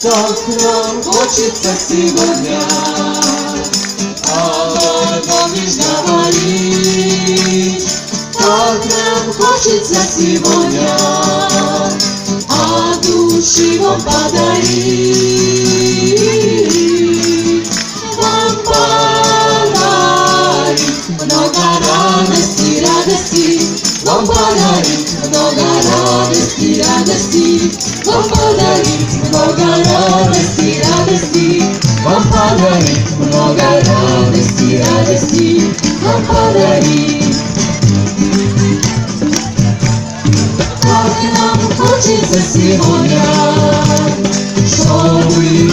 Так нам хочется сегодня о любви говорить. Так нам хочется сегодня от души вам подарить. Вам подарить много радости, радости. Вам подарить много радости. Вам подарить много радости, радости. Вам подарить много радости, радости. Вам подарить. Как нам хочется сегодня, чтобы были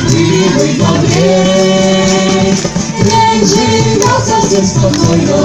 вы добре. День живется всем спокойно,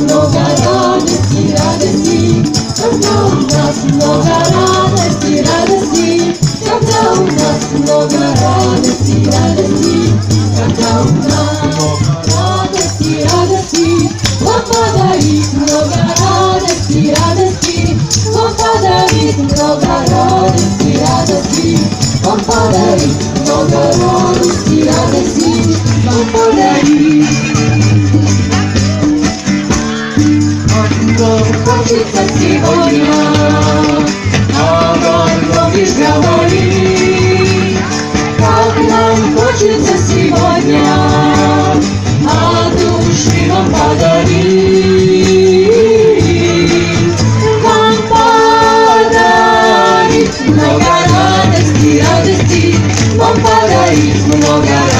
много радости, радости, когда у нас много радости, радости, когда у нас много радости, радости, когда у нас радости, радости, вам подарит много радости, радости, вам подарит много радости, радости, вам подарит много радости, радости, вам подарит. Нам хочется сегодня о любви говорить. Как нам хочется сегодня от души вам подарить. Вам подарить много радости, радости. Вам подарить много радости.